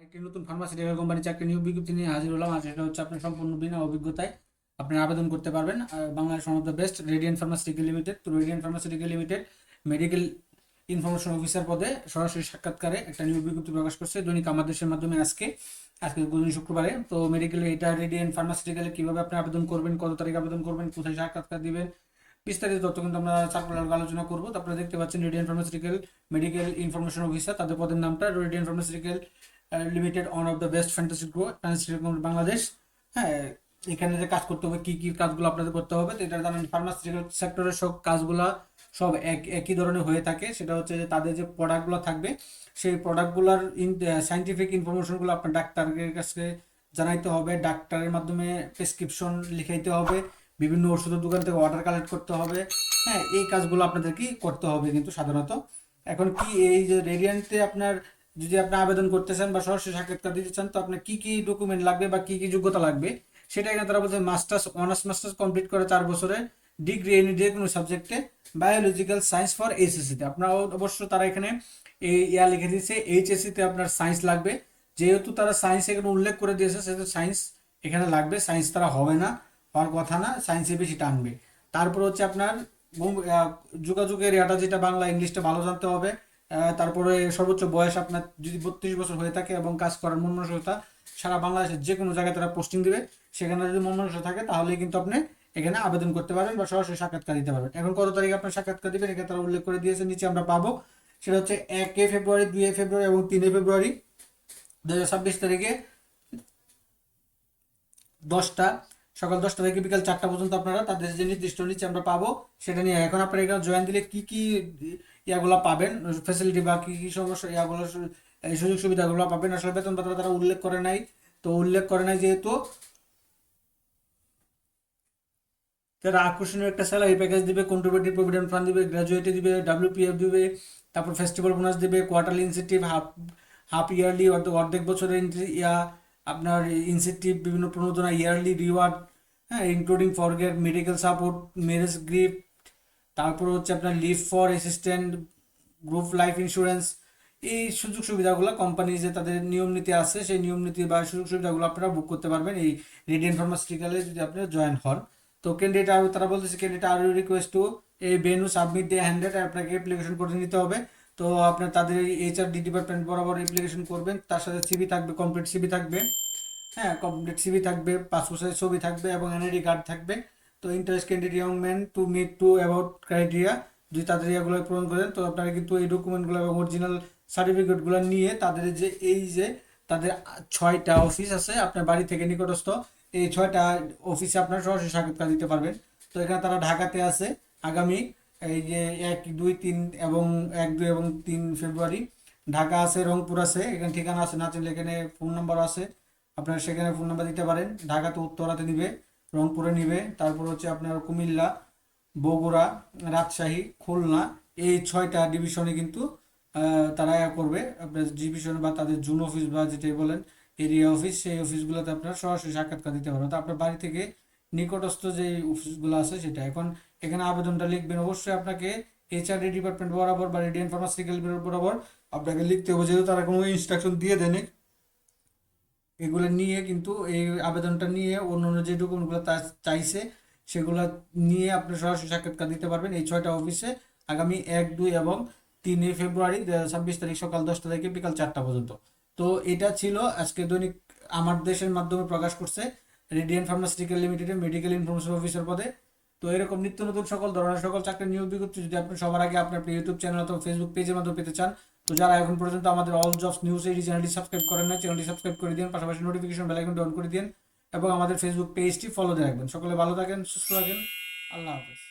একটি নতুন pharmaceutical company চাকরি নিয়োগ বিজ্ঞপ্তি নিয়ে হাজির হলাম। আর সেটা হচ্ছে আপনি সম্পূর্ণ বিনা অভিজ্ঞতায় আপনি আবেদন করতে পারবেন। Bangladesh one of the best Radiant Pharmaceutical Limited তো Radiant Pharmaceutical Limited medical information officer পদে সরাসরি সাক্ষাৎকারে একটা নিয়োগ বিজ্ঞপ্তি প্রকাশ করছে। দৈনিক আমাদেশের মাধ্যমে আজকে আজকে দৈনিক শুক্রবারে। তো মেডিকেল এটা রেডিয়েন্ট ফার্মাসিউটিক্যালে কীভাবে আপনি আবেদন করবেন, কত তারিখ আবেদন করবেন, কোথায় সাক্ষাৎকার দিবেন, বিস্তারিত তথ্য কিন্তু আমরা সার্কুলার আলোচনা করব। তো আপনারা দেখতে পাচ্ছেন Radiant Pharmaceutical medical information officer তাদের পদের নামটা Radiant Pharmaceutical Limited one of the best fantasy grow fantasy Bangladesh হ্যাঁ এখানে যে কাজ করতে হবে, কি কি কাজগুলো আপনাদের করতে হবে এটা জানেন ফার্মাসিউটিক্যাল সেক্টরের সব কাজগুলো সব এক, একই ধরনের হয়ে থাকে। সেটা হচ্ছে যে তাদের যে প্রোডাক্টগুলো থাকবে, সেই প্রোডাক্টগুলোর ইন সাইন্টিফিক ইনফরমেশনগুলো আপনার ডাক্তারের কাছে জানাইতে হবে, ডাক্তারের মাধ্যমে প্রেসক্রিপশন লিখাইতে হবে, বিভিন্ন ওষুধের দোকান থেকে অর্ডার কালেক্ট করতে হবে। হ্যাঁ এই কাজগুলো আপনাদেরকেই করতে হবে কিন্তু সাধারণত? এখন কি এই যে রেডিয়েন্টে আপনার যদি আপনি আবেদন করতে চান বা সরাসরি সাক্ষাৎকার দিতে চান, তো আপনার কি কি ডকুমেন্ট লাগবে বা কি কি যোগ্যতা লাগবে সেটা এখানে তারা বলছে মাস্টার্স অনার্স মাস্টার্স কমপ্লিট করে চার বছরের ডিগ্রি এনি যে কোনো সাবজেক্টে বায়োলজিক্যাল সায়েন্স ফর এইচএসসিতে আপনার অবশ্য তারা এখানে এই ইয়া লিখে দিয়েছে এইচএসসিতে আপনার সায়েন্স লাগবে। যেহেতু তারা সায়েন্স এখানে উল্লেখ করে দিয়েছে, সেহেতু সায়েন্স এখানে লাগবে সায়েন্স তারা হবে না, হওয়ার কথা না সায়েন্সে বেশি টানবে। তারপর হচ্ছে আপনার যোগাযোগের এটা যেটা বাংলা ইংলিশটা ভালো জানতে হবে। তারপরে সর্বোচ্চ বয়স আপনার যদি বত্রিশ বছর হয়ে থাকে এবং কাজ করার মন মানসিকতা, সারা বাংলাদেশের যে কোনো জায়গায় তারা পোস্টিং দিবে, সেখানে যদি মন মানসিকতা থাকে তাহলে কিন্তু আপনি এখানে আবেদন করতে পারবেন বা সরাসরি সাক্ষাৎকার দিতে পারবেন। এখন কত তারিখে আপনার সাক্ষাৎকার দিবেন এখানে তারা উল্লেখ করে দিয়েছে, নিচে আমরা পাবো। সেটা হচ্ছে একে ফেব্রুয়ারি দুই ফেব্রুয়ারি এবং তিনে ফেব্রুয়ারি। দু হাজার ছাব্বিশ তারিখে দশটা সকাল দশটা থেকে বিকাল চারটা পর্যন্ত আপনারা তাদের যে নির্দিষ্ট নিচে আমরা পাবো, সেটা নিয়ে এখন আপনারা এখানে জয়েন দিলে কি কি ইয়াগুলো পাবেন? ফ্যাসিলিটি বা কি কি সমস্যা, ইয়াগুলো এই সুযোগ সুবিধাগুলো পাবেন? আসলে বেতন ভাতা তারা উল্লেখ করে নাই। তো উল্লেখ করে নাই যেহেতু, তারা আকর্ষণীয় একটা স্যালারি প্যাকেজ দিবে কন্ট্রিবিউটিভ প্রভিডেন্ট ফান্ড দিবে গ্র্যাজুয়েটে দিবে ডাব্লিউপিএফ দিবে, তারপর ফেস্টিভ্যাল বোনাস দিবে quarterly incentive half half yearly অর্ধেক বছরের ইয়া, আপনার ইনসেন্টিভ বিভিন্ন প্রণোদনা ইয়ারলি রিওয়ার্ড হ্যাঁ including forget medical support marriage gift তারপর হচ্ছে আপনার leave for assistant group life insurance এই সুযোগ সুবিধাগুলো কোম্পানি যে তাদের নিয়ম নীতি আছে, সেই নিয়ম নীতি বা সুযোগ সুবিধাগুলো আপনারা বুক করতে পারবেন। এই রেডিয়েন্ট ফার্মাসিউটিক্যালে যদি আপনি জয়েন হন। তো ক্যান্ডিডেট আর, তারা বলতেছে ক্যান্ডিডেট আর রিকোয়েস্ট টু এই বেনু সাবমিট দিয়ে হ্যান্ডেড আপনাকে অ্যাপ্লিকেশন করে নিতে হবে। তো আপনার তাদের এইচআর ডি ডিপার্টমেন্ট বরাবর অ্যাপ্লিকেশন করবেন, তার সাথে সিবি থাকবে কমপ্লিট সিবি থাকবে। হ্যাঁ কমপ্লিট সিবি থাকবে পাসপোর্ট সাইজ ছবি থাকবে এবং এনআইডি কার্ড থাকবে। তো interest young man to meet to about criteria যদি তাদের ইয়াগুলো পূরণ করেন, তো আপনারা কিন্তু এই ডকুমেন্টগুলো এবং অরিজিনাল সার্টিফিকেটগুলো নিয়ে তাদের যে, এই যে তাদের ছয়টা অফিস আছে, আপনার বাড়ি থেকে নিকটস্থ, এই ছয়টা অফিসে আপনারা সরাসরি সাক্ষাৎকার দিতে পারবেন। তো এখানে তারা ঢাকাতে আছে আগামী, এই যে এক, দুই, তিন এবং এক, দুই এবং তিন ফেব্রুয়ারি। ঢাকা আছে, রংপুর আছে, এখানে ঠিকানা আছে না এখানে ফোন নাম্বার আছে। আপনারা সেখানে ফোন নাম্বার দিতে পারেন। ঢাকাতে উত্তরাতে নিবে, রংপুরে নিবে, তারপর হচ্ছে আপনার কুমিল্লা, বগুড়া, রাজশাহী, খুলনা, এই ছয়টা ডিভিশনে কিন্তু তারা করবে। আপনার ডিভিশন বা তাদের জুন অফিস বা যেটাই বলেন এরিয়া অফিস সেই অফিসগুলোতে আপনারা সরাসরি সাক্ষাৎকার দিতে পারবেন। তো আপনার বাড়ি থেকে নিকটস্থ যে অফিসগুলো আছে সেটা। এখন এখানে আবেদনটা লিখবেন। অবশ্যই আপনাকে এইচআরডি ডিপার্টমেন্ট বরাবর বা রেডিয়েন্ট ফার্মাসিউটিক্যাল বরাবর আপনাকে লিখতে হবে। যেহেতু তারা কোনো ইনস্ট্রাকশন দিয়ে দেয়নি এগুলো নিয়ে কিন্তু এই আবেদনটা নিয়ে অন্য অন্য যে ডকুমেন্টগুলো তা চাইছে, সেগুলো নিয়ে আপনি সরাসরি সাক্ষাৎকার দিতে পারবেন এই ছয়টা অফিসে আগামী এক, দুই এবং তিনই ফেব্রুয়ারি, দু ছাব্বিশ তারিখ সকাল দশটা থেকে বিকাল চারটা পর্যন্ত। তো এটা ছিল আজকে দৈনিক আমার দেশের মাধ্যমে প্রকাশ করছে রেডিয়ান ফার্মাসিউটিক্যাল লিমিটেডের মেডিকেল ইনফরমেশন অফিসার পদে। তো এরকম নিত্য নতুন সকল ধরনের সকল চাকরির নিয়োগ বিজ্ঞপ্তি যদি আপনি সবার আগে আপনার ইউটিউব চ্যানেল অথবা ফেসবুক পেজের মাধ্যমে পেতে চান তো যারা এখন পর্যন্ত আমাদের অল জবস নিউজ এই চ্যানেলটি সাবস্ক্রাইব করেন না চ্যানেলটি সাবস্ক্রাইব করে দিন, পাশাপাশি নোটিফিকেশন বেল আইকনটি অন করে দিন এবং আমাদের ফেসবুক পেজটি ফলো দিয়ে রাখবেন। সকলে ভালো থাকেন, সুস্থ থাকেন। আল্লাহ হাফেজ।